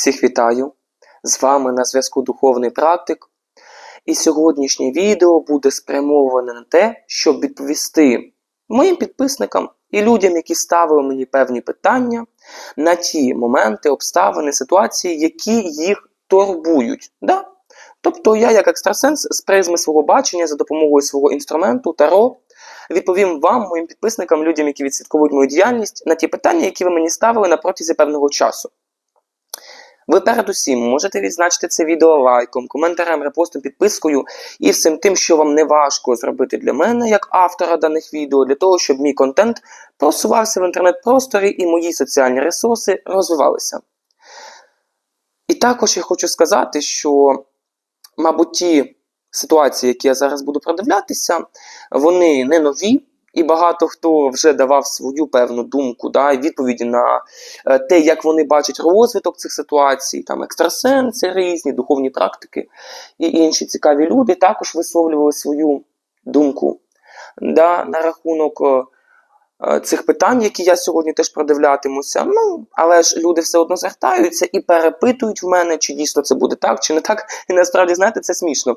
Всіх вітаю! З вами на зв'язку Духовний Практик. І сьогоднішнє відео буде спрямоване на те, щоб відповісти моїм підписникам і людям, які ставили мені певні питання на ті моменти, обставини, ситуації, які їх турбують. Да? Тобто я, як екстрасенс, з призми свого бачення за допомогою свого інструменту Таро, відповім вам, моїм підписникам, людям, які відслідковують мою діяльність, на ті питання, які ви мені ставили на протязі певного часу. Ви передусім можете відзначити це відео лайком, коментарем, репостом, підпискою і всім тим, що вам не важко зробити для мене, як автора даних відео, для того, щоб мій контент просувався в інтернет-просторі і мої соціальні ресурси розвивалися. І також я хочу сказати, що, мабуть, ті ситуації, які я зараз буду продивлятися, вони не нові. І багато хто вже давав свою певну думку, да, відповіді на е, те, як вони бачать розвиток цих ситуацій, там екстрасенси різні, духовні практики і інші цікаві люди також висловлювали свою думку да, на рахунок е, цих питань, які я сьогодні теж продивлятимуся. Ну, але ж люди все одно звертаються і перепитують в мене, чи дійсно це буде так, чи не так. І насправді, знаєте, це смішно.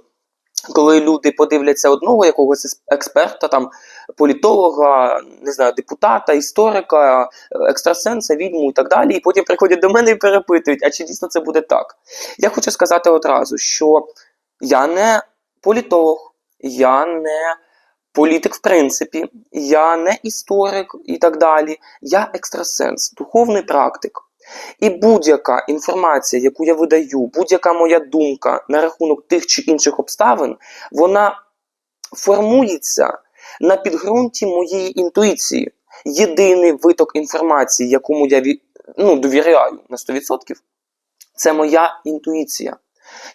Коли люди подивляться одного якогось експерта, там політолога, не знаю, депутата, історика, екстрасенса, відьму і так далі, і потім приходять до мене і перепитують, а чи дійсно це буде так? Я хочу сказати одразу, що я не політолог, я не політик, в принципі, я не історик і так далі. Я екстрасенс, духовний практик. І будь-яка інформація, яку я видаю, будь-яка моя думка на рахунок тих чи інших обставин, вона формується на підґрунті моєї інтуїції. Єдиний виток інформації, якому я ну, довіряю на 100%, це моя інтуїція,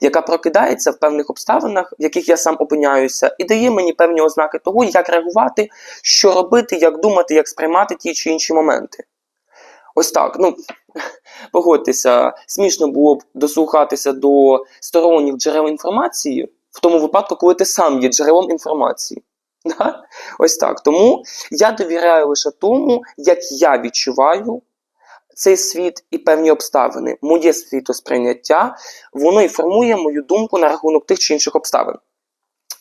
яка прокидається в певних обставинах, в яких я сам опиняюся, і дає мені певні ознаки того, як реагувати, що робити, як думати, як сприймати ті чи інші моменти. Ось так. Ну, погодьтеся, смішно було б дослухатися до сторонніх джерел інформації в тому випадку, коли ти сам є джерелом інформації. Да? Ось так. Тому я довіряю лише тому, як я відчуваю цей світ і певні обставини. Моє світосприйняття, воно і формує мою думку на рахунок тих чи інших обставин.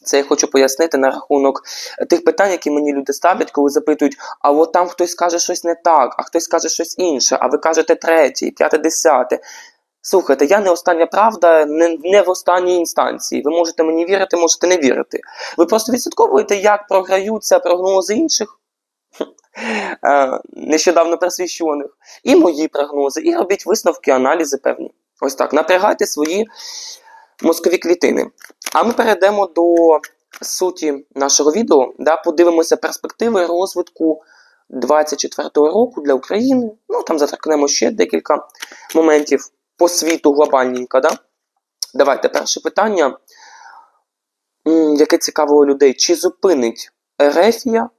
Це я хочу пояснити на рахунок тих питань, які мені люди ставлять, коли запитують, а от там хтось каже щось не так, а хтось каже щось інше, а ви кажете третє, п'яте, десяте. Слухайте, я не остання правда, не, не в останній інстанції. Ви можете мені вірити, можете не вірити. Ви просто відслідковуєте, як програються прогнози інших, е, нещодавно просвіщених, і мої прогнози, і робіть висновки, аналізи певні. Ось так. Напрягайте свої мозкові клітини. А ми перейдемо до суті нашого відео, да, подивимося перспективи розвитку 24-го року для України. Ну, там заторкнемо ще декілька моментів по світу глобальненько. Да? Давайте перше питання, яке цікавило людей, чи зупинить Ерефія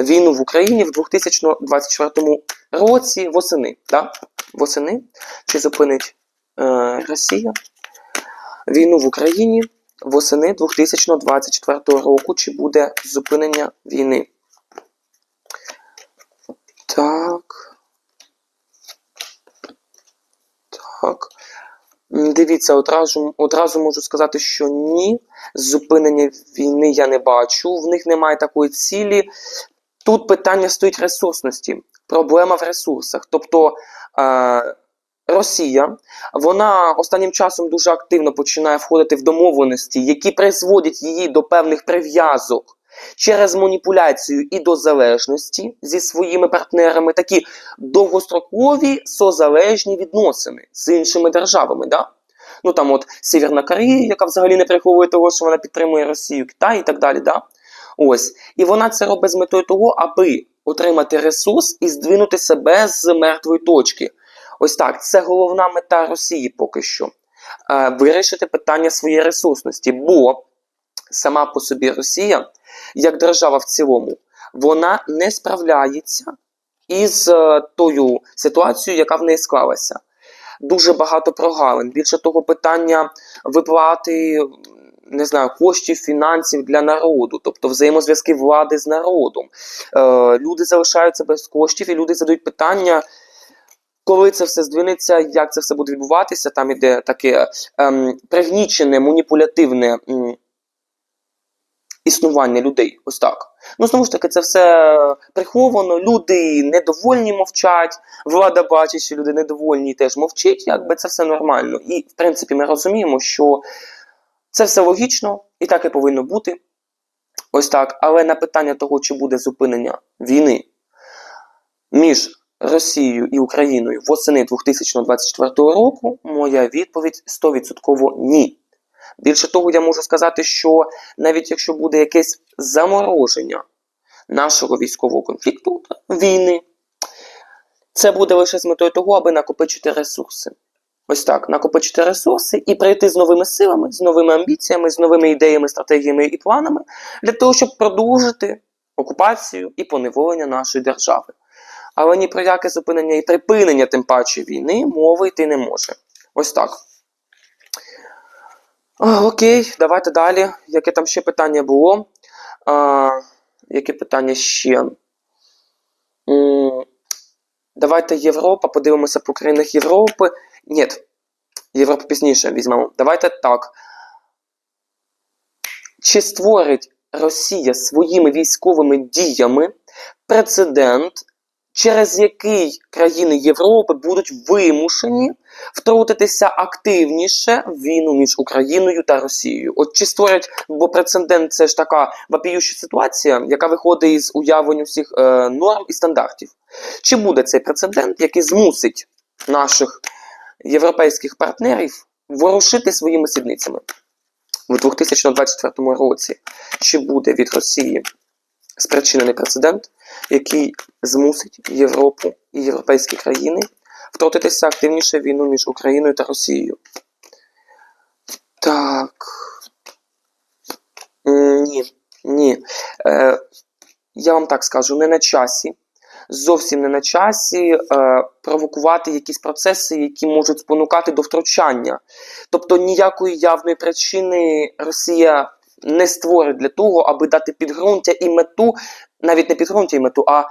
війну в Україні в 2024 році восени? Да? Восени? Чи зупинить е, Росія війну в Україні восени 2024 року? Чи буде зупинення війни? Так. Так. Дивіться, одразу одразу можу сказати, що ні. Зупинення війни я не бачу. В них немає такої цілі. Тут питання стоїть ресурсності. Проблема в ресурсах. Тобто е, Росія, вона останнім часом дуже активно починає входити в домовленості, які призводять її до певних прив'язок через маніпуляцію і до залежності зі своїми партнерами, такі довгострокові созалежні відносини з іншими державами. Да? Ну там от Сєвєрна Корея, яка взагалі не приховує того, що вона підтримує Росію, Китай і так далі. Да? Ось. І вона це робить з метою того, аби отримати ресурс і здвинути себе з мертвої точки. Ось так, це головна мета Росії поки що. Е, вирішити питання своєї ресурсності, бо сама по собі Росія як держава в цілому, вона не справляється із е, тою ситуацією, яка в неї склалася. Дуже багато прогалин. Більше того, питання виплати. Не знаю, коштів, фінансів для народу, тобто взаємозв'язки влади з народом. Е, Люди залишаються без коштів, і люди задають питання, коли це все здвинеться, як це все буде відбуватися, там іде таке ем, пригнічене, маніпулятивне м, існування людей. Ось так. Ну, знову ж таки, це все приховано, люди недовольні мовчать, влада бачить, що люди недовольні і теж мовчить, якби це все нормально. І, в принципі, ми розуміємо, що це все логічно і так і повинно бути. Ось так. Але на питання того, чи буде зупинення війни між Росією і Україною восени 2024 року, моя відповідь 100% ні. Більше того, я можу сказати, що навіть якщо буде якесь замороження нашого військового конфлікту війни, це буде лише з метою того, аби накопичити ресурси. Ось так, накопичити ресурси і прийти з новими силами, з новими амбіціями, з новими ідеями, стратегіями і планами для того, щоб продовжити окупацію і поневолення нашої держави. Але ні про яке зупинення і припинення, тим паче війни, мови йти не може. Ось так. Окей, давайте далі. Яке там ще питання було? А, яке питання ще? Давайте Європа, подивимося по країнах Європи. Ні, Європу пізніше візьмемо. Давайте так. Чи створить Росія своїми військовими діями прецедент, через який країни Європи будуть вимушені втрутитися активніше в війну між Україною та Росією? От чи створять, бо прецедент це ж така вопіюща ситуація, яка виходить із уявлень усіх е, норм і стандартів. Чи буде цей прецедент, який змусить наших європейських партнерів ворушити своїми сідницями у 2024 році? Чи буде від Росії спричинений прецедент, який змусить Європу і європейські країни втрутитися активніше в війну між Україною та Росією? Так. Ні, ні. Е, я вам так скажу, не на часі зовсім не на часі е, провокувати якісь процеси, які можуть спонукати до втручання. Тобто ніякої явної причини Росія не створить для того, аби дати підґрунтя і мету, навіть не підґрунтя і мету, а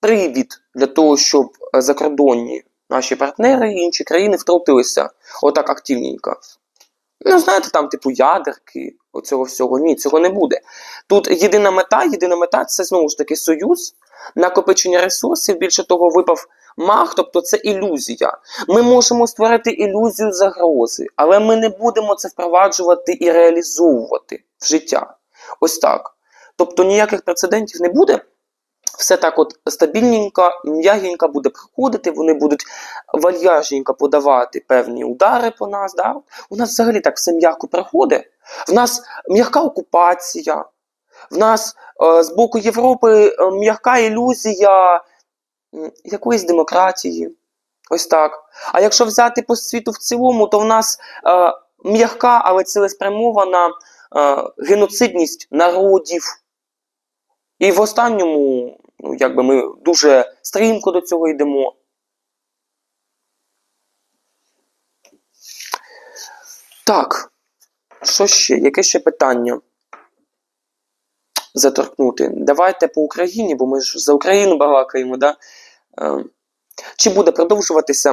привід для того, щоб е, закордонні наші партнери і інші країни втрутилися отак активненько. Ну, знаєте, там, типу, ядерки, оцього всього. Ні, цього не буде. Тут єдина мета, єдина мета це знову ж таки союз, накопичення ресурсів. Більше того, випав маг, тобто це ілюзія. Ми можемо створити ілюзію загрози, але ми не будемо це впроваджувати і реалізовувати в життя. Ось так. Тобто ніяких прецедентів не буде. Все так от стабільненько, м'ягенько буде проходити, вони будуть вальяжненько подавати певні удари по нас. Да? У нас взагалі так все м'яко проходить. В нас м'яка окупація, в нас е, з боку Європи е, м'яка ілюзія якоїсь демократії. Ось так. А якщо взяти по світу в цілому, то в нас е, м'яка, але цілеспрямована е, геноцидність народів. І в останньому, ну, якби ми дуже стрімко до цього йдемо. Так, що ще? Яке ще питання? Заторкнути. Давайте по Україні, бо ми ж за Україну балакаємо, да? Е, Чи буде продовжуватися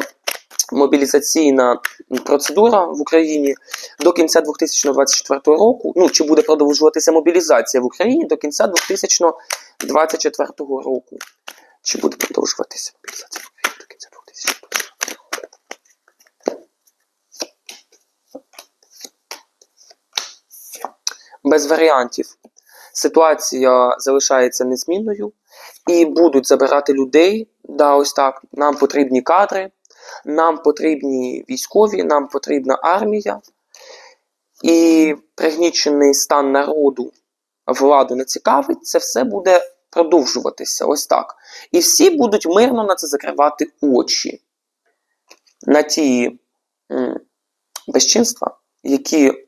мобілізаційна процедура в Україні до кінця 2024 року? Ну, чи буде продовжуватися мобілізація в Україні до кінця 2024 року? Чи буде продовжуватися мобілізація в Україні до кінця 2024 року? Без варіантів. Ситуація залишається незмінною і будуть забирати людей. Да, ось так. Нам потрібні кадри, нам потрібні військові, нам потрібна армія. І пригнічений стан народу владу не цікавить, це все буде продовжуватися. Ось так. І всі будуть мирно на це закривати очі. На ті безчинства, які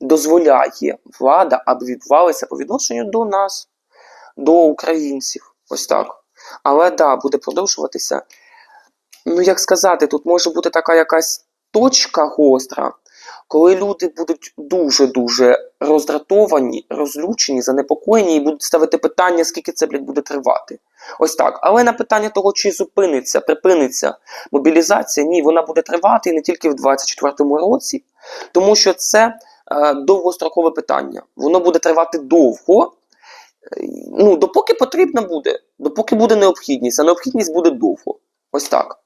дозволяє влада, аби відбувалися по відношенню до нас, до українців. Ось так. Але да, буде продовжуватися. Ну, як сказати, тут може бути така якась точка гостра, коли люди будуть дуже-дуже роздратовані, розлючені, занепокоєні і будуть ставити питання, скільки це блядь, буде тривати. Ось так. Але на питання того, чи зупиниться, припиниться мобілізація, ні, вона буде тривати і не тільки в 2024 році, тому що це е, довгострокове питання. Воно буде тривати довго. е, Ну, допоки потрібно буде, допоки буде необхідність, а необхідність буде довго. Ось так.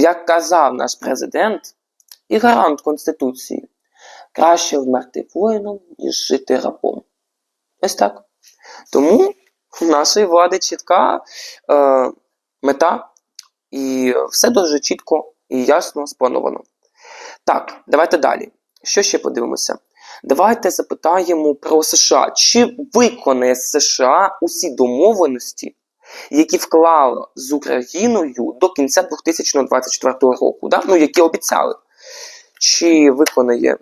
Як казав наш президент і гарант Конституції, краще вмерти воїном, ніж жити рабом. Ось так. Тому в нашої влади чітка е, мета, і все дуже чітко і ясно сплановано. Так, давайте далі. Що ще подивимося? Давайте запитаємо про США. Чи виконає США усі домовленості, які вклало з Україною до кінця 2024 року, да? ну, які обіцяли? Чи виконає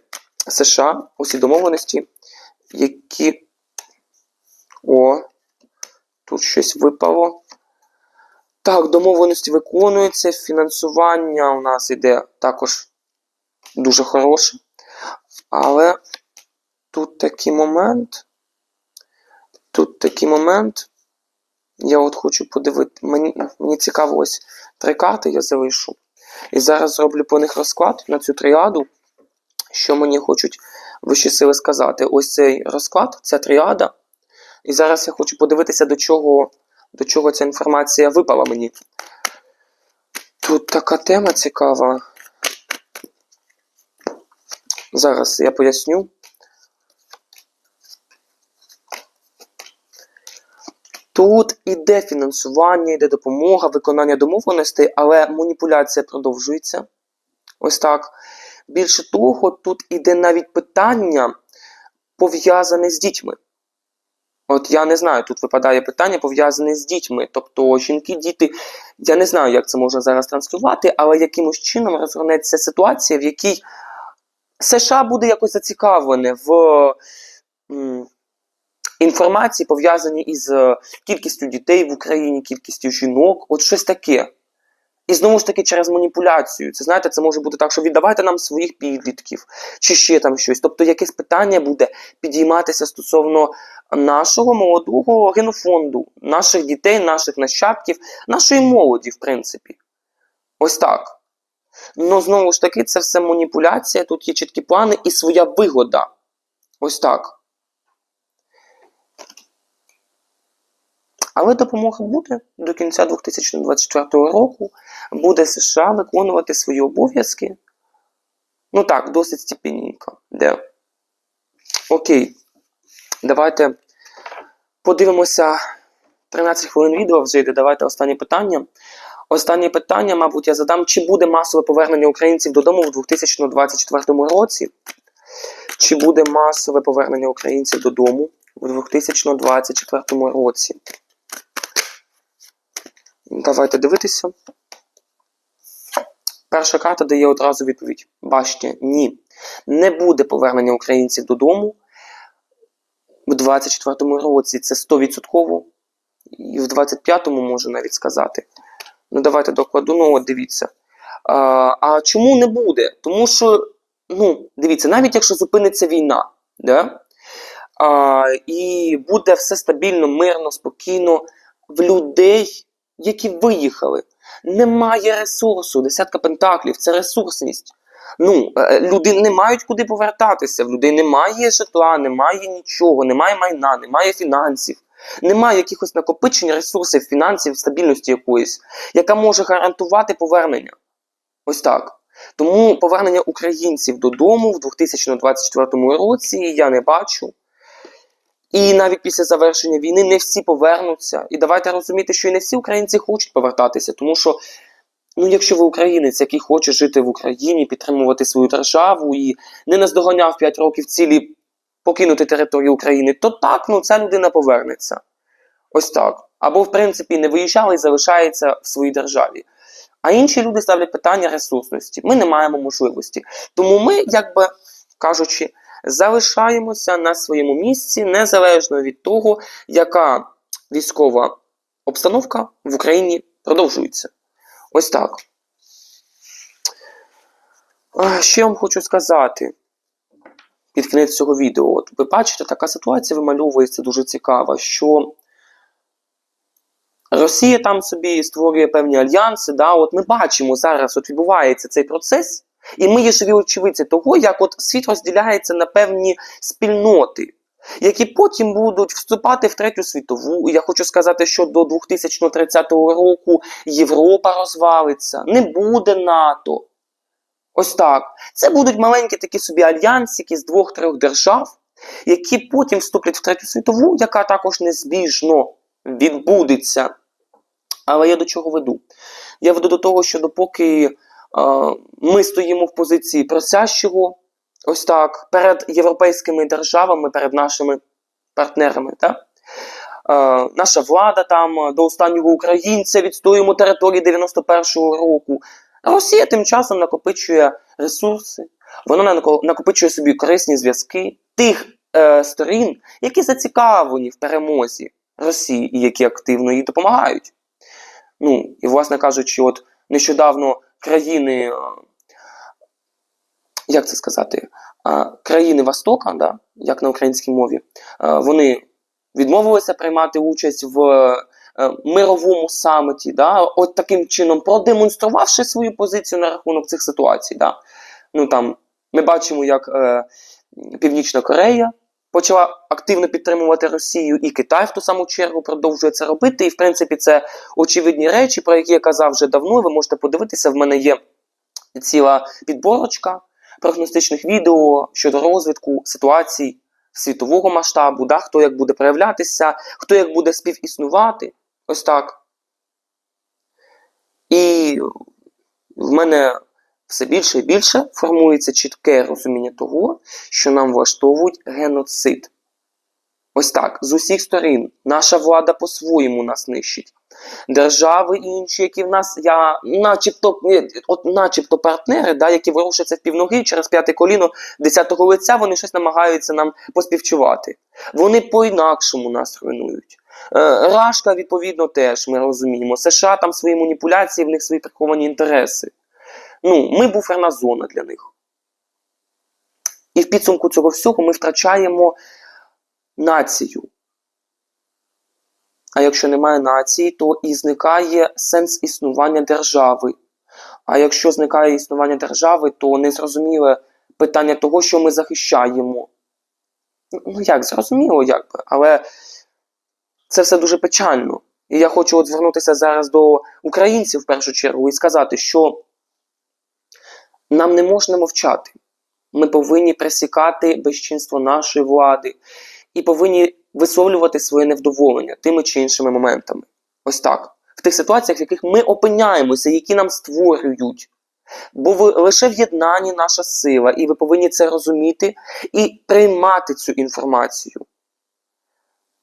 США усі домовленості, які. О, тут щось випало. Так, домовленості виконуються, фінансування у нас іде також дуже хороше. Але тут такий момент. Тут такий момент. Я от хочу подивити. Мені, мені цікаво ось три карти я залишу. І зараз зроблю по них розклад на цю тріаду. Що мені хочуть вищі сили сказати? Ось цей розклад, ця тріада. І зараз я хочу подивитися, до чого, до чого ця інформація випала мені. Тут така тема цікава. Зараз я поясню. Тут іде фінансування, іде допомога, виконання домовленостей, але маніпуляція продовжується. Ось так. Більше того, тут іде навіть питання, пов'язане з дітьми. От я не знаю, тут випадає питання пов'язане з дітьми. Тобто жінки, діти, я не знаю, як це можна зараз транслювати, але якимось чином розгорнеться ситуація, в якій США буде якось зацікавлене в інформації, пов'язаній із е, кількістю дітей в Україні, кількістю жінок, от щось таке. І знову ж таки через маніпуляцію. Це знаєте, це може бути так, що віддавайте нам своїх підлітків, чи ще там щось. Тобто якесь питання буде підійматися стосовно нашого молодого генофонду, наших дітей, наших нащадків, нашої молоді, в принципі. Ось так. Ну, знову ж таки, це все маніпуляція, тут є чіткі плани і своя вигода. Ось так. Але допомога буде до кінця 2024 року. Буде США виконувати свої обов'язки. Ну так, досить степенненько. Де? Окей. Давайте подивимося. 13 хвилин відео вже йде. Давайте останнє питання. Останнє питання, мабуть, я задам, чи буде масове повернення українців додому в 2024 році? Чи буде масове повернення українців додому в 2024 році? Давайте дивитися. Перша карта дає одразу відповідь. Бачите, ні. Не буде повернення українців додому в 2024 році. Це 100%. І в 25-му можу навіть сказати. Ну, давайте докладу. Ну, от дивіться. А, а чому не буде? Тому що, ну, дивіться, навіть якщо зупиниться війна, да? а, і буде все стабільно, мирно, спокійно в людей, які виїхали. Немає ресурсу, десятка пентаклів, це ресурсність. Ну, е, люди не мають куди повертатися, в людей немає житла, немає нічого, немає майна, немає фінансів, немає якихось накопичень ресурсів, фінансів, стабільності якоїсь, яка може гарантувати повернення. Ось так. Тому повернення українців додому в 2024 році я не бачу. І навіть після завершення війни не всі повернуться. І давайте розуміти, що і не всі українці хочуть повертатися, тому що, ну, якщо ви українець, який хоче жити в Україні, підтримувати свою державу і не наздоганяв 5 років цілі покинути територію України, то так, ну ця людина повернеться. Ось так. Або, в принципі, не виїжджали і залишається в своїй державі. А інші люди ставлять питання ресурсності. Ми не маємо можливості. Тому ми, як би кажучи, залишаємося на своєму місці незалежно від того, яка військова обстановка в Україні продовжується. Ось так. Що я вам хочу сказати під кінець цього відео. От ви бачите, така ситуація вимальовується дуже цікава, що Росія там собі створює певні альянси. Да? От ми бачимо зараз, от відбувається цей процес, і ми є живі очевидці того, як от світ розділяється на певні спільноти. Які потім будуть вступати в третю світову. Я хочу сказати, що до 2030 року Європа розвалиться, не буде НАТО. Ось так. Це будуть маленькі такі собі альянсики з двох-трьох держав, які потім вступлять в третю світову, яка також незбіжно відбудеться. Але я до чого веду? Я веду до того, що допоки ми стоїмо в позиції просящого, ось так, перед європейськими державами, перед нашими партнерами, так? Наша влада там до останнього українця відстоюємо території 91-го року. Росія тим часом накопичує ресурси, вона накопичує собі корисні зв'язки тих е, сторін, які зацікавлені в перемозі Росії і які активно їй допомагають. Ну, і, власне кажучи, от нещодавно країни, е, як це сказати, е, країни Востока, да, як на українській мові, е, вони відмовилися приймати участь в мировому саміті, да, от таким чином продемонструвавши свою позицію на рахунок цих ситуацій. Да. Ну, там, ми бачимо, як Північна Корея почала активно підтримувати Росію, і Китай в ту саму чергу продовжує це робити. І, в принципі, це очевидні речі, про які я казав вже давно. Ви можете подивитися. В мене є ціла підборочка прогностичних відео щодо розвитку ситуацій світового масштабу, да, хто як буде проявлятися, хто як буде співіснувати. Ось так. І в мене все більше і більше формується чітке розуміння того, що нам влаштовують геноцид. Ось так, з усіх сторін. Наша влада по-своєму нас нищить. Держави інші, які в нас, я, начебто, от, начебто партнери, да, які ворушаться в півноги через п'яте коліно десятого лиця, вони щось намагаються нам поспівчувати. Вони по-інакшому нас руйнують. Е, Рашка, відповідно, теж ми розуміємо. США там свої маніпуляції, в них свої приховані інтереси. Ну, ми буферна зона для них. І в підсумку цього всього ми втрачаємо націю. А якщо немає нації, то і зникає сенс існування держави. А якщо зникає існування держави, то незрозуміле питання того, що ми захищаємо. Ну як, зрозуміло, якби, але це все дуже печально. І я хочу от звернутися зараз до українців в першу чергу і сказати, що нам не можна мовчати. Ми повинні пресікати безчинство нашої влади і повинні висловлювати своє невдоволення тими чи іншими моментами. Ось так. В тих ситуаціях, в яких ми опиняємося, які нам створюють. Бо ви, лише в єднанні наша сила, і ви повинні це розуміти і приймати цю інформацію.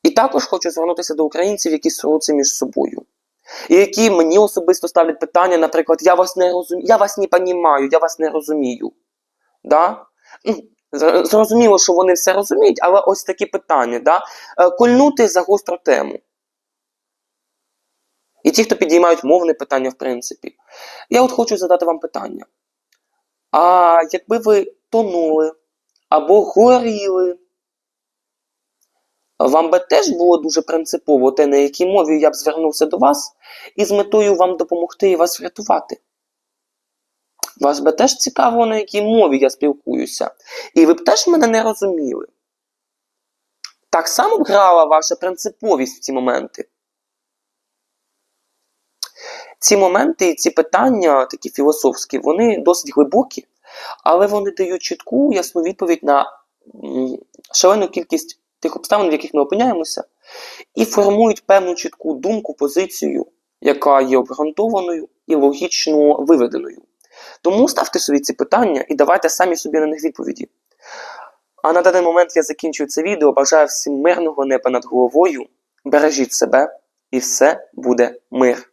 І також хочу звернутися до українців, які соруться між собою. І які мені особисто ставлять питання, наприклад, я вас не розумію, я вас не понімаю, я вас не розумію. Да? Ну, Зрозуміло, що вони все розуміють, але ось такі питання, да? Е, кольнути за гостру тему. І ті, хто підіймають мовне питання, в принципі. Я от хочу задати вам питання. А якби ви тонули або горіли, вам би теж було дуже принципово те, на якій мові я б звернувся до вас, і з метою вам допомогти і вас врятувати. Вас би теж цікаво, на якій мові я спілкуюся. І ви б теж мене не розуміли. Так само грала ваша принциповість в ці моменти. Ці моменти і ці питання, такі філософські, вони досить глибокі, але вони дають чітку, ясну відповідь на шалену кількість тих обставин, в яких ми опиняємося, і формують певну чітку думку, позицію, яка є обґрунтованою і логічно виведеною. Тому ставте собі ці питання і давайте самі собі на них відповіді. А на даний момент я закінчую це відео. Бажаю всім мирного неба над головою. Бережіть себе, і все буде мир.